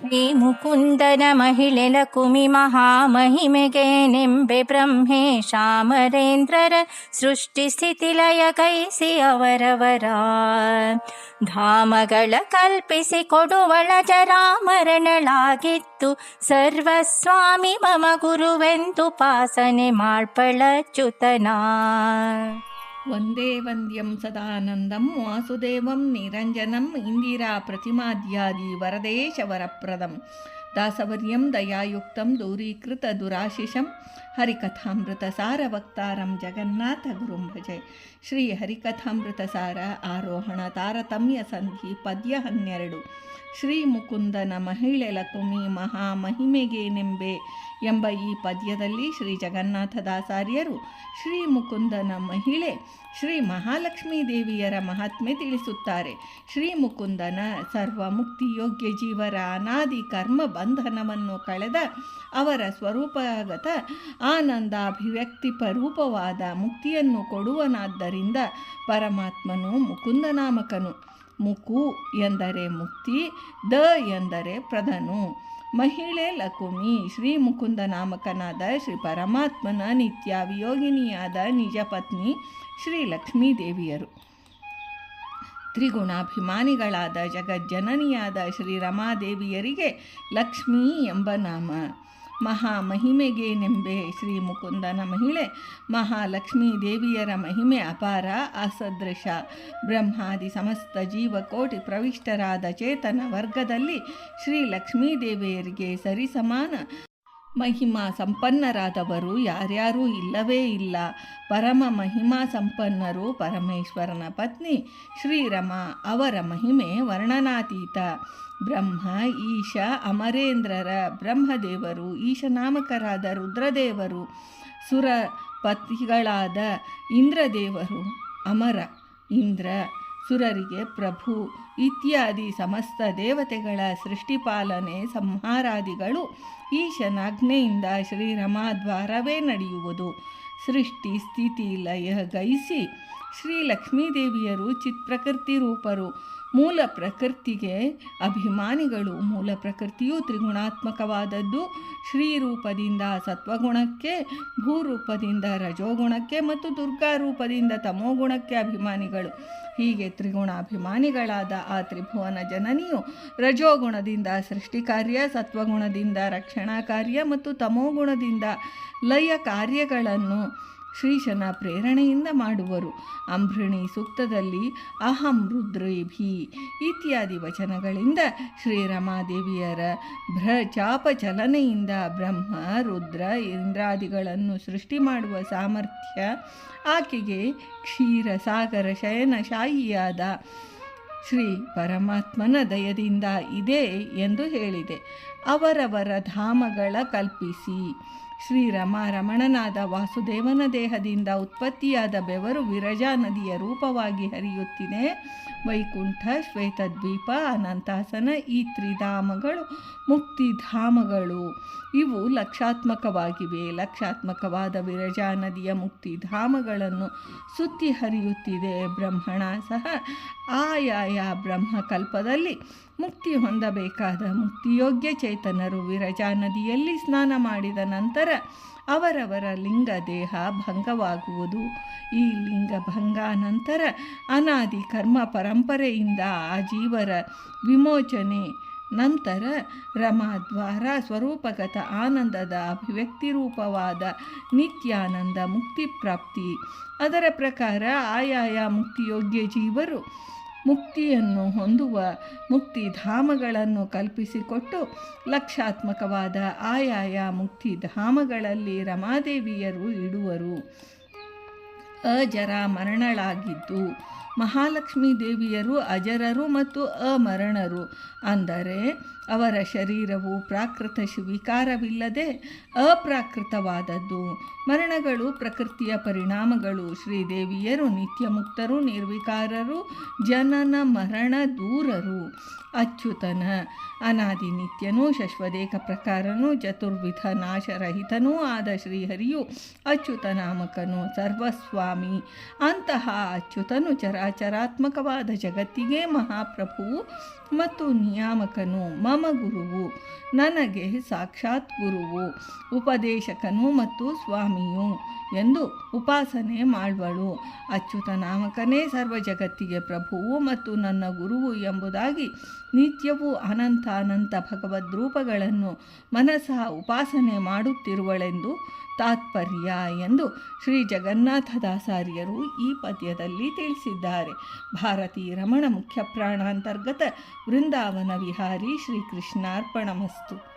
ಶ್ರೀ ಮುಕುಂದನ ಮಹಿಳೆಲ ಕುಮಿ ಮಹಾಮಹಿಮೆಗೆ ನೆಂಬೆ ಬ್ರಹ್ಮೇಶ ಅಮರೇಂದ್ರರ ಸೃಷ್ಟಿ ಸ್ಥಿತಿ ಲಯ ಕೈಸಿ ಅವರವರ ಧಾಮಗಳ ಕಲ್ಪಿಸಿ ಕೊಡುವಳ ಜರಾಮರಣಳಾಗಿತ್ತು ಸರ್ವಸ್ವಾಮಿ ಮಮ ಗುರುವೆಂದು ಪಾಸನೆ ಮಾಡ್ಪಳಚ್ಯುತನ ವಂದೇ ವಂದ್ಯಂ ಸದಾನಂದಂ ವಾಸುದೇವಂ ನಿರಂಜನಂ ಇಂದಿರಾ ಪ್ರತಿಮಾದ್ಯಾದಿ ವರದೇಶವರಪ್ರದಂ ದಾಸವರ್ಯಂ ದಯಾಯುಕ್ತಂ ದೂರೀಕೃತ ದುರಾಶಿಷಂ ಸಾರವಕ್ತಾರಂ ಜಗನ್ನಾಥ ಗುರುಂ ಭಜೆ ಶ್ರೀ ಹರಿಕಥಾಮೃತ ಸಾರ ಆರೋಹಣ ತಾರತಮ್ಯ ಸಂಧಿ ಪದ್ಯ ಹನ್ನೆರಡು ಶ್ರೀ ಮುಕುಂದನ ಮಹಿಳೆಲ ಕುಮಿ ಮಹಾ ಮಹಿಮೆಗೆ ನೆಂಬೆ ಎಂಬ ಈ ಪದ್ಯದಲ್ಲಿ ಶ್ರೀ ಜಗನ್ನಾಥದಾಸಾರ್ಯರು ಶ್ರೀ ಮುಕುಂದನ ಮಹಿಳೆ, ಶ್ರೀ ಮಹಾಲಕ್ಷ್ಮೀ ದೇವಿಯರ ಮಹಾತ್ಮೆ ತಿಳಿಸುತ್ತಾರೆ. ಶ್ರೀ ಮುಕುಂದನ ಸರ್ವ ಮುಕ್ತಿಯೋಗ್ಯ ಜೀವರ ಅನಾದಿ ಕರ್ಮ ಬಂಧನವನ್ನು ಕಳೆದ ಅವರ ಸ್ವರೂಪಗತ ಆನಂದಾಭಿವ್ಯಕ್ತಿ ಪರೂಪವಾದ ಮುಕ್ತಿಯನ್ನು ಕೊಡುವನಾದ್ದರಿಂದ ಪರಮಾತ್ಮನು ಮುಕುಂದನಾಮಕನು. ಮುಕು ಎಂದರೆ ಮುಕ್ತಿ, ದ ಎಂದರೆ ಪ್ರಧನು. ಮಹಿಳೆ ಲಕುಮಿ, ಶ್ರೀ ಮುಕುಂದ ನಾಮಕನಾದ ಶ್ರೀ ಪರಮಾತ್ಮನ ನಿತ್ಯ ವಿಯೋಗಿನಿಯಾದ ನಿಜ ಪತ್ನಿ ಶ್ರೀ ಲಕ್ಷ್ಮೀದೇವಿಯರು ತ್ರಿಗುಣಾಭಿಮಾನಿಗಳಾದ ಜಗಜ್ಜನನಿಯಾದ ಶ್ರೀ ರಮಾದೇವಿಯರಿಗೆ ಲಕ್ಷ್ಮೀ ಎಂಬ ನಾಮ. ಮಹಾಮಹಿಮೆಗೆ ನೆಂಬೆ. ಶ್ರೀ ಮುಕುಂದನ ಮಹಿಳೆ ಮಹಾಲಕ್ಷ್ಮೀ ದೇವಿಯರ ಮಹಿಮೆ ಅಪಾರ ಅಸದೃಶ. ಬ್ರಹ್ಮಾದಿ ಸಮಸ್ತ ಜೀವಕೋಟಿ ಪ್ರವಿಷ್ಟರಾದ ಚೇತನ ವರ್ಗದಲ್ಲಿ ಶ್ರೀ ಲಕ್ಷ್ಮೀ ದೇವಿಯರಿಗೆ ಸರಿಸಮಾನ ಮಹಿಮಾ ಸಂಪನ್ನರಾದವರು ಯಾರ್ಯಾರೂ ಇಲ್ಲವೇ ಇಲ್ಲ. ಪರಮ ಮಹಿಮಾ ಸಂಪನ್ನರು ಪರಮೇಶ್ವರನ ಪತ್ನಿ ಶ್ರೀರಮ, ಅವರ ಮಹಿಮೆ ವರ್ಣನಾತೀತ. ಬ್ರಹ್ಮ, ಈಶ, ಅಮರೇಂದ್ರರ ಬ್ರಹ್ಮದೇವರು, ಈಶನಾಮಕರಾದ ರುದ್ರದೇವರು, ಸುರ ಪತಿಗಳಾದ ಇಂದ್ರದೇವರು, ಅಮರ, ಇಂದ್ರ ಸುರರಿಗೆ ಪ್ರಭು ಇತ್ಯಾದಿ ಸಮಸ್ತ ದೇವತೆಗಳ ಸೃಷ್ಟಿಪಾಲನೆ ಸಂಹಾರಾದಿಗಳು ಈಶನಾಜ್ಞೆಯಿಂದ ಶ್ರೀರಮಾದ್ವಾರವೇ ನಡೆಯುವುದು. ಸೃಷ್ಟಿ ಸ್ಥಿತಿ ಲಯ ಗೈಸಿ ಶ್ರೀ ಲಕ್ಷ್ಮೀದೇವಿಯರು ಚಿತ್ಪ್ರಕೃತಿ ರೂಪರು. ಮೂಲ ಪ್ರಕೃತಿಗೆ ಅಭಿಮಾನಿಗಳು ಮೂಲ ಪ್ರಕೃತಿಯು ತ್ರಿಗುಣಾತ್ಮಕವಾದದ್ದು. ಶ್ರೀರೂಪದಿಂದ ಸತ್ವಗುಣಕ್ಕೆ, ಭೂರೂಪದಿಂದ ರಜೋಗುಣಕ್ಕೆ ಮತ್ತು ದುರ್ಗಾ ರೂಪದಿಂದ ತಮೋಗುಣಕ್ಕೆ ಅಭಿಮಾನಿಗಳು. ಹೀಗೆ ತ್ರಿಗುಣಾಭಿಮಾನಿಗಳಾದ ಆ ತ್ರಿಭುವನ ಜನನಿಯು ರಜೋಗುಣದಿಂದ ಸೃಷ್ಟಿ ಕಾರ್ಯ ಸತ್ವಗುಣದಿಂದ ರಕ್ಷಣಾ ಕಾರ್ಯ ಮತ್ತು ತಮೋಗುಣದಿಂದ ಲಯ ಕಾರ್ಯಗಳನ್ನು ಶ್ರೀಶನ ಪ್ರೇರಣೆಯಿಂದ ಮಾಡುವರು. ಅಂಬೃಣಿ ಸೂಕ್ತದಲ್ಲಿ ಅಹಂ ರುದ್ರೇಭಿ ಇತ್ಯಾದಿ ವಚನಗಳಿಂದ ಶ್ರೀರಮಾದೇವಿಯರ ಭ್ರಚಾಪ ಚಲನೆಯಿಂದ ಬ್ರಹ್ಮ, ರುದ್ರ, ಇಂದ್ರಾದಿಗಳನ್ನು ಸೃಷ್ಟಿ ಮಾಡುವ ಸಾಮರ್ಥ್ಯ ಆಕೆಗೆ ಕ್ಷೀರ ಸಾಗರ ಶಯನಶಾಹಿಯಾದ ಶ್ರೀ ಪರಮಾತ್ಮನ ದಯದಿಂದ ಇದೆ ಎಂದು ಹೇಳಿದೆ. ಅವರವರ ಧಾಮಗಳ ಕಲ್ಪಿಸಿ ಶ್ರೀರಮ ರಮಣನಾದ ವಾಸುದೇವನ ದೇಹದಿಂದ ಉತ್ಪತ್ತಿಯಾದ ಬೆವರು ವಿರಜಾ ನದಿಯ ರೂಪವಾಗಿ ಹರಿಯುತ್ತಿದೆ. ವೈಕುಂಠ, ಶ್ವೇತದ್ವೀಪ, ಅನಂತಾಸನ, ಈ ತ್ರಿಧಾಮಗಳು ಮುಕ್ತಿಧಾಮಗಳು ಇವು ಲಕ್ಷಾತ್ಮಕವಾಗಿವೆ. ಲಕ್ಷಾತ್ಮಕವಾದ ವಿರಜಾ ನದಿಯ ಮುಕ್ತಿಧಾಮಗಳನ್ನು ಸುತ್ತಿ ಹರಿಯುತ್ತಿದೆ. ಬ್ರಹ್ಮಣ ಸಹ ಆಯಾಯ ಬ್ರಹ್ಮಕಲ್ಪದಲ್ಲಿ ಮುಕ್ತಿ ಹೊಂದಬೇಕಾದ ಮುಕ್ತಿಯೋಗ್ಯ ಚೇತನರು ವಿರಜಾ ನದಿಯಲ್ಲಿ ಸ್ನಾನ ಮಾಡಿದ ನಂತರ ಅವರವರ ಲಿಂಗ ದೇಹ ಭಂಗವಾಗುವುದು. ಈ ಲಿಂಗ ಭಂಗ ನಂತರ ಅನಾದಿ ಕರ್ಮ ಪರಂಪರೆಯಿಂದ ಆ ಜೀವರ ವಿಮೋಚನೆ ನಂತರ ರಮಾದ್ವಾರ ಸ್ವರೂಪಗತ ಆನಂದದ ಅಭಿವ್ಯಕ್ತಿ ರೂಪವಾದ ನಿತ್ಯಾನಂದ ಮುಕ್ತಿ ಪ್ರಾಪ್ತಿ. ಅದರ ಪ್ರಕಾರ ಆಯಾಯ ಮುಕ್ತಿಯೋಗ್ಯ ಜೀವರು ಮುಕ್ತಿಯನ್ನು ಹೊಂದುವ ಮುಕ್ತಿಧಾಮಗಳನ್ನು ಕಲ್ಪಿಸಿಕೊಟ್ಟು ಲಕ್ಷಾತ್ಮಕವಾದ ಆಯಾಯ ಮುಕ್ತಿಧಾಮಗಳಲ್ಲಿ ರಮಾದೇವಿಯರು ಇಡುವರು. ಅಜರ ಮರಣಳಾಗಿದ್ದು ಮಹಾಲಕ್ಷ್ಮೀ ದೇವಿಯರು ಅಜರರು ಮತ್ತು ಅಮರಣರು. ಅಂದರೆ, ಅವರ ಶರೀರವು ಪ್ರಾಕೃತ ವಿಕಾರವಿಲ್ಲದೆ ಅಪ್ರಾಕೃತವಾದದ್ದು. ಮರಣಗಳು, ಪ್ರಕೃತಿಯ ಪರಿಣಾಮಗಳು, ಶ್ರೀದೇವಿಯರು ನಿತ್ಯ ಮುಕ್ತರು ನಿರ್ವಿಕಾರರು, ಜನನ ಮರಣ ದೂರರು. ಅಚ್ಯುತನ, ಅನಾದಿ ನಿತ್ಯನೂ, ಶಶ್ವದೇಕ ಪ್ರಕಾರನೂ, ಚತುರ್ವಿಧ ನಾಶರಹಿತನೂ ಆದ ಶ್ರೀಹರಿಯು ಅಚ್ಯುತ ನಾಮಕನು ಸರ್ವಸ್ವಾಮಿ. ಅಂತಹ ಅಚ್ಯುತನು ಚರ ಚರಾಚರಾತ್ಮಕವಾದ ಜಗತ್ತಿಗೆ ಮಹಾಪ್ರಭುವು ಮತ್ತು ನಿಯಾಮಕನು, ಮಮ ಗುರುವು, ನನಗೆ ಸಾಕ್ಷಾತ್ ಗುರುವು, ಉಪದೇಶಕನು ಮತ್ತು ಸ್ವಾಮಿಯು ಎಂದು ಉಪಾಸನೆ ಮಾಡುವಳು. ಅಚ್ಯುತ ನಾಮಕನೇ ಸರ್ವ ಜಗತ್ತಿಗೆ ಪ್ರಭುವು ಮತ್ತು ನನ್ನ ಗುರುವು ಎಂಬುದಾಗಿ ನಿತ್ಯವೂ ಅನಂತ ಅನಂತ ಭಗವದ್ರೂಪಗಳನ್ನು ಮನಸ್ಸ ಉಪಾಸನೆ ಮಾಡುತ್ತಿರುವಳೆಂದು ತಾತ್ಪರ್ಯ ಎಂದು ಶ್ರೀ ಜಗನ್ನಾಥದಾಸಾರ್ಯರು ಈ ಪದ್ಯದಲ್ಲಿ ತಿಳಿಸಿದ್ದಾರೆ. ಭಾರತೀ ರಮಣ ಮುಖ್ಯ ಪ್ರಾಣಾಂತರ್ಗತ ವೃಂದಾವನ ವಿಹಾರಿ ಶ್ರೀಕೃಷ್ಣಾರ್ಪಣಮಸ್ತು.